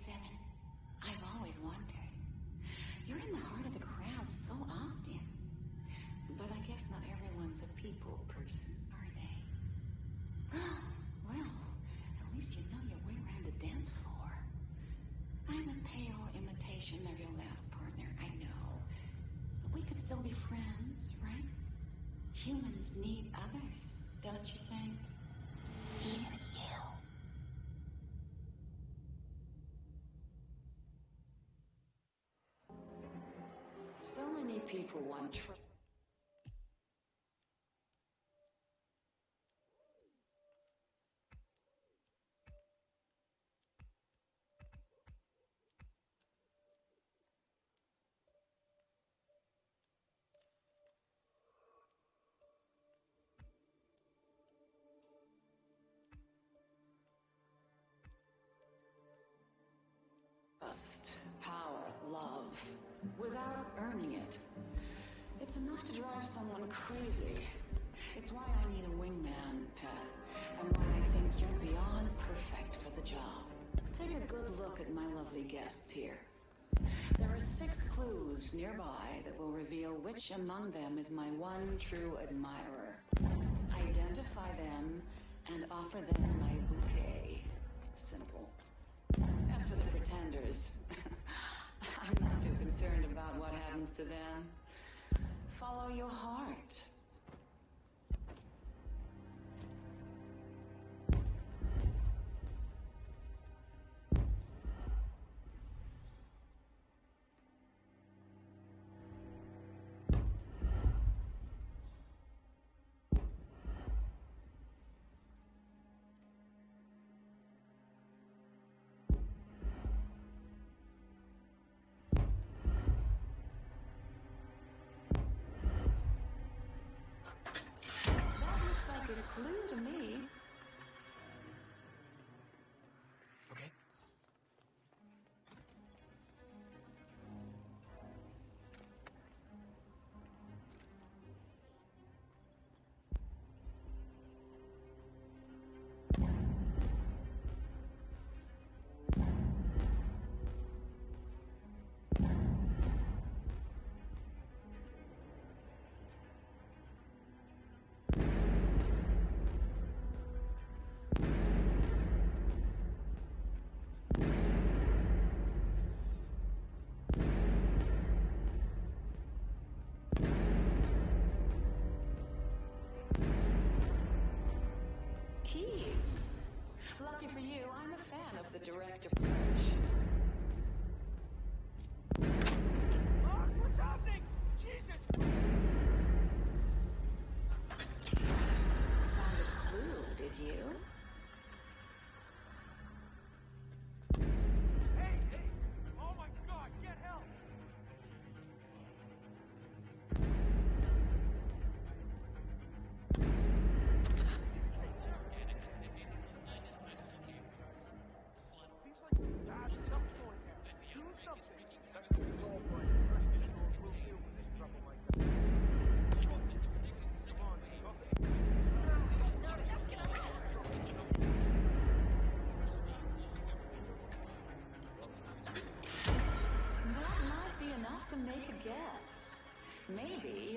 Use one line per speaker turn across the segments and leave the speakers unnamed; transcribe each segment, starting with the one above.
Seven, I've always wondered. You're in the heart of the crowd so often. But I guess not everyone's a people person, are they? well, at least you know your way around a dance floor. I'm a pale imitation of your last partner, I know. But we could still be friends, right? Humans need others, don't you think? Many people want tr- Trust, without earning it. It's enough to drive someone crazy. It's why I need a wingman, Pet, and why I think you're beyond perfect for the job. Take a good look at my lovely guests here. There are six clues nearby that will reveal which among them is my one true admirer. Identify them and offer them my bouquet. Simple. As for the pretenders, I'm not too concerned about what happens to them. Follow your heart.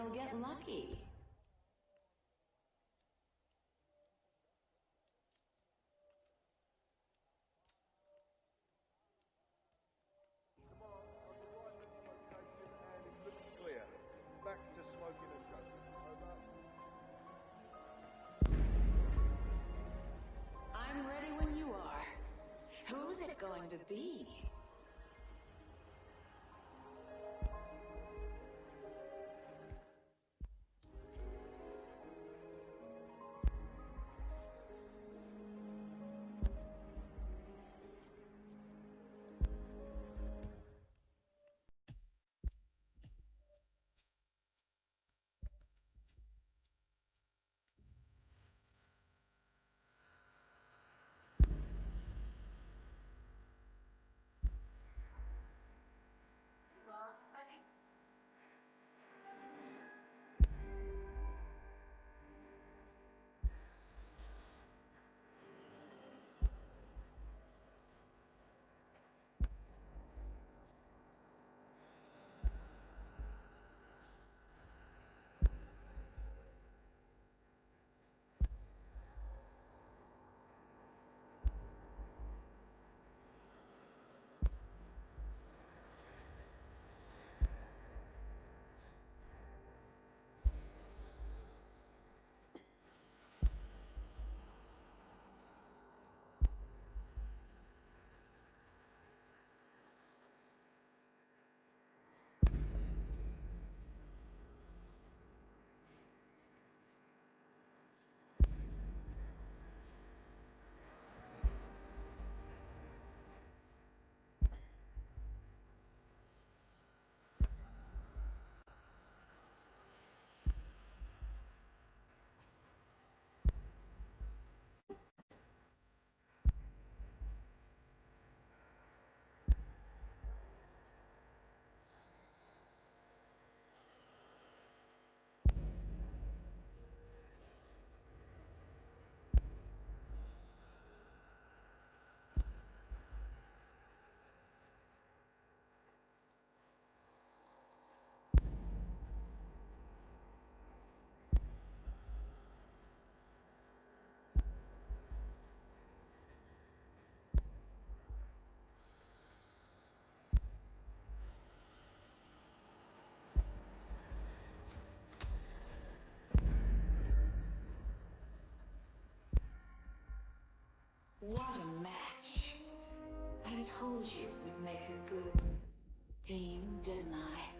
And joking. Over.
I'm ready when you are. Who's it going to be? Told you we'd make a good team, didn't I?